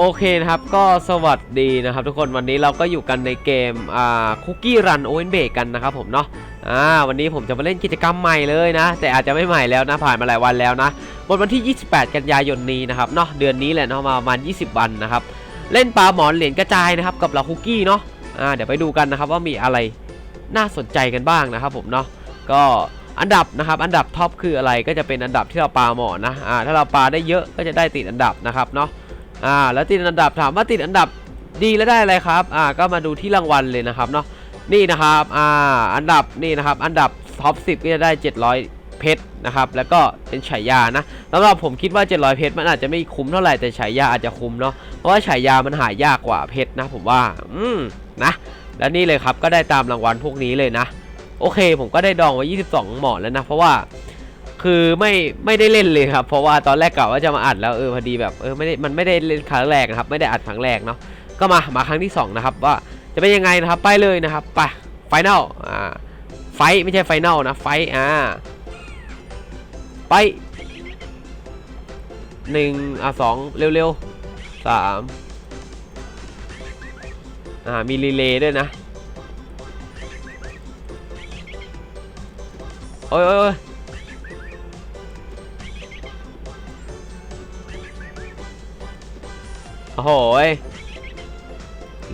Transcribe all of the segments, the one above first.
โอเคนะครับก็สวัสดีนะครับ ทุกคนวันนี้เราก็อยู่กันในเกมอ่าคุกกี้รันโอเวนเบกกันนะครับผมเนาะอ่าวันนี้ผมจะมาเล่นกิจกรรมใหม่เลยนะ แต่อาจจะไม่ใหม่แล้วนะผ่านมาหลายวันแล้วนะบนวันที่ 28 กันยายนนี้นะครับเนาะเดือนนี้แหละเนาะมาประมาณ 20 วันนะครับ เล่นปลาหมอนเหรียญกระจายนะครับกับเราคุกกี้เนาะอ่าเดี๋ยวไปดูกันนะครับว่ามีอะไรน่าสนใจกันบ้างนะครับผมเนาะก็อันดับนะครับอันดับท็อปคืออะไรก็จะเป็นอันดับที่เราปาหมอนนะอ่าถ้าเราปาได้เยอะก็จะได้ติดอันดับนะครับเนาะ อ่าแล้วติดอันดับถามว่าติดอันดับดีแล้วได้อะไรครับอ่าก็มาดูที่รางวัลเลยนะครับเนาะนี่นะครับอ่าอันดับนี่นะครับอันดับท็อป10ก็จะได้ 700 เพชรนะครับแล้วก็เป็นฉายานะสำหรับผมคิดว่า 700 เพชรมันอาจจะไม่คุ้มเท่าไหร่แต่ฉายาอาจจะคุ้มเนาะเพราะว่าฉายามันหายากกว่าเพชรนะผมว่าอืมนะแล้วนี่เลยครับก็ได้ตามรางวัลพวกนี้เลยนะ โอเค ผมก็ได้ดองไว้ 22 หมอแล้วนะ เพราะว่า คือไม่ไม่ได้เล่นเลยครับ เพราะว่าตอนแรกกะว่าจะมาอัดแล้วเออพอดีแบบเออไม่ได้มันไม่ได้เล่นครั้งแรกนะครับไม่ได้อัดครั้งแรกเนาะก็มามาครั้งที่สองนะครับ ว่าจะเป็นยังไงนะครับ ไปเลยนะครับไปไฟแนลอ่าไฟไม่ใช่ไฟแนลนะไฟอ่าไปหนึ่งอะสองเร็วๆสามอ่ามีรีเลย์ด้วยนะโอ้ยโอ้ย โอ้โห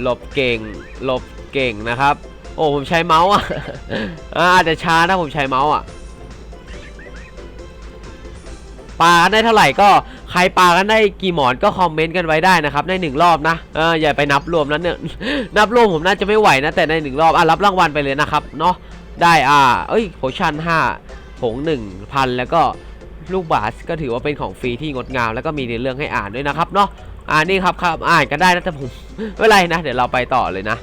หลบเก่งหลบเก่งนะครับ โอ้ผมใช้เมาส์อะอาจจะช้านะผมใช้เมาส์อะปาได้เท่าไหร่ก็ใครปากันได้กี่หมอนก็คอมเมนต์กันไว้ได้นะครับในหนึ่งรอบนะเอออย่าไปนับรวมนั้นเนี่ยนับรวมผมน่าจะไม่ไหวนะแต่ในหนึ่งรอบอะรับรางวัลไปเลยนะครับเนาะได้อ่าเอ้ยโพชั่นห้าผงหนึ่งพันแล้วก็ลูกบาสก็ถือว่าเป็นของฟรีที่งดงามแล้วก็มีในเรื่องให้อ่านด้วยนะครับเนาะ อ่านี่ครับครับอ่านกันได้นะแต่ผมไม่เป็นไรนะ เดี๋ยวเราไปต่อเลยนะ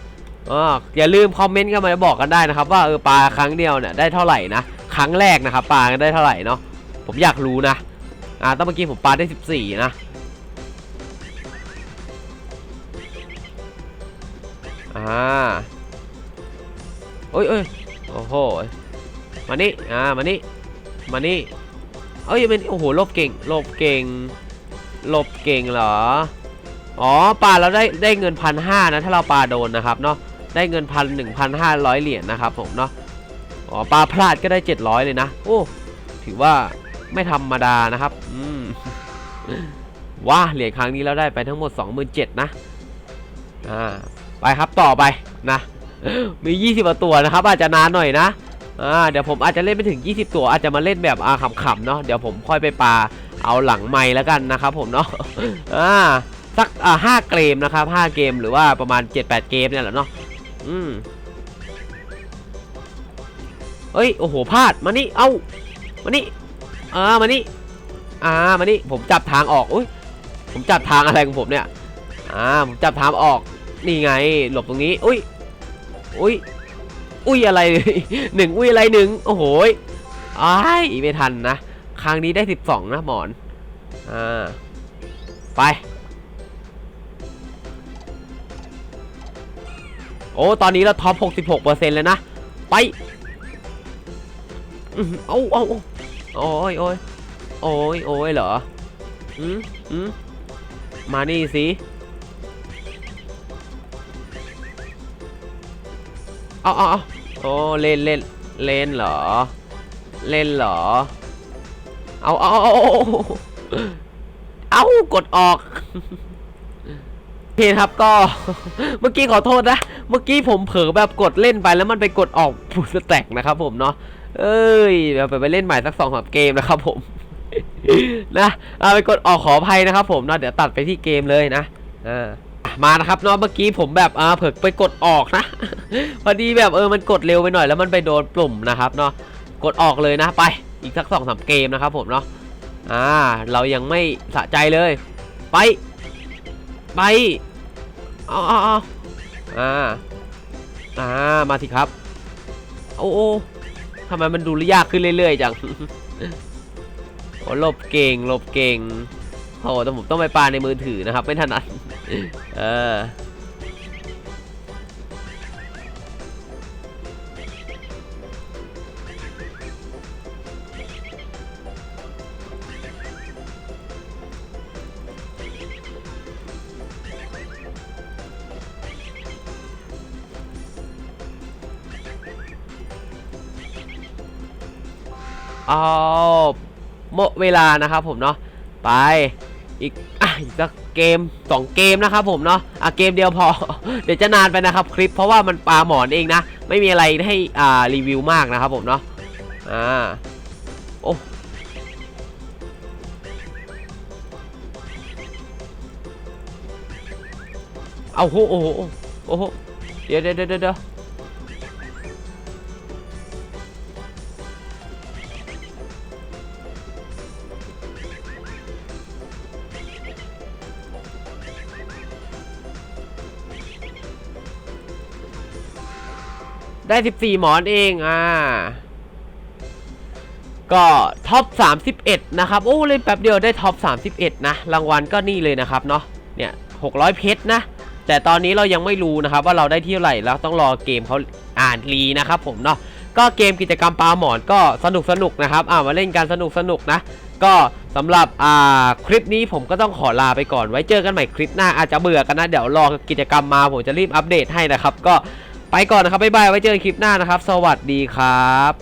อ๋ออย่าลืมคอมเมนต์กันมาบอกกันได้นะครับ ว่าเออปลาครั้งเดียวเนี่ยได้เท่าไหร่นะครั้งแรกนะครับปลากันได้เท่าไหร่เนาะผมอยากรู้นะอ่าตอนเมื่อกี้ผมปลาได้ 14 นะอ่าโอ้ยเอ้ยโอ้โหมานี่อ่ามานี่มานี่เอ้ยมันโอ้โหลบเก่งลบเก่งลบเก่งเหรอ อ๋อปลาเราได้ได้เงินพันห้านะถ้าเราปลาโดนนะครับเนาะได้เงินพันหนึ่งพันห้าร้อยเหรียญนะครับผมเนาะอ๋อปลาพลาดก็ได้เจ็ดร้อยเลยนะโอ้ถือว่าไม่ธรรมดานะครับอืมว้าเหรียญครั้งนี้เราได้ไปทั้งหมด27,000นะอ่าไปครับต่อไปนะ มี 20กว่าตัวนะครับ อาจจะนานหน่อยนะอ่าเดี๋ยวผมอาจจะเล่นไปถึง 20 ตัวอาจจะมาเล่นแบบอาขำๆเนาะเดี๋ยวผมค่อยไปปลาเอาหลังไม้แล้วกันนะครับผมเนาะอ่า สักอ่าห้าเกมนะครับห้าเกมหรือว่าประมาณ 7-8 เกมเนี่ยแหละเนาะอืมเฮ้ยโอ้โหพลาดมานี่เอ้ามานี่อ่ามานี่อ่ามานี่ผมจับทางออกอุ้ยผมจับทางอะไรของผมเนี่ยอ่าผมจับทางออกนี่ไง หลบตรงนี้อุ้ยอุ้ยอุ้ยอะไรหนึ่งอุ้ยอะไรหนึ่งโอ้โหยอ้ายไม่ทันนะครั้งนี้ได้ 12 นะหมอนอ่าไป โอ้ตอนนี้เราท็อป 66%เลยนะ ไปอื้อหือเอาเอาเอาโอ้ยโอ้ยโอ้ยโอ้ยเหรออืมอืมมานี่สิเอาเอาเอาโอ้เล่นเล่นเล่นเหรอ เล่นเหรอเอาเอาเอาเอาเอากดออกโอเคครับก็ เมื่อกี้ขอโทษนะ เมื่อกี้ผมเผลอแบบกดเล่นไปแล้วมันไปกดออกฟูสแต็กนะครับผมเนาะเอ้ยเดี๋ยวไปไปเล่นใหม่สักสองสามเกมนะครับผมนะเอาไปกดออกขออภัยนะครับผมเนาะเดี๋ยวตัดไปที่เกมเลยนะอ่ามานะครับเนาะเมื่อกี้ผมแบบอ่าเผลอไปกดออกนะ พอดีแบบเออมันกดเร็วไปหน่อยแล้วมันไปโดนปุ่มนะครับเนาะกดออกเลยนะไปอีกสักสองสามเกมนะครับผมเนาะอ่าเรายังไม่สะใจเลย ไป ไป เอาเอาเอาอ่า อ่ามาสิครับ โอ้โอทำไมมันดูยากขึ้นเรื่อยๆจังโอ้หลบเก่งหลบเก่งโอ้แต่ผมต้องไปปาในมือถือนะครับ ไม่ถนัดเออ เอาหมดเวลานะครับผมเนาะไปอีกอะอีกสักเกมสองเกมนะครับผมเนาะอะเกมเดียวพอ เดี๋ยวจะนานไปนะครับคลิปเพราะว่ามันปลาหมอนเองนะ ไม่มีอะไรให้อ่ารีวิวมากนะครับผมเนาะอ่าโอ้เอาโหโอ้โหโอ้โหเดี๋ยวเดี๋ยวเดี๋ยว ได้ 14 หมอนเองอ่าก็ท็อป 31 นะครับ โอ้เล่นแป๊บเดียวได้ท็อป 31 นะ รางวัลก็นี่เลยนะครับเนาะเนี่ย600 เพชรนะ แต่ตอนนี้เรายังไม่รู้นะครับว่าเราได้ที่เท่าไหร่แล้วต้องรอเกมเขาอ่านรีนะครับผมเนาะก็เกมกิจกรรมปลาหมอนก็สนุกสนุกนะครับอ่ามาเล่นกันสนุกสนุกนะ ก็สำหรับอ่าคลิปนี้ผมก็ต้องขอลาไปก่อนไว้เจอกันใหม่คลิปหน้าอาจจะเบื่อกันนะ เดี๋ยวรอกิจกรรมมาผมจะรีบอัปเดตให้นะครับ ก็ ไปก่อนนะครับบ๊ายบายไว้เจอกันคลิปหน้านะครับ สวัสดีครับ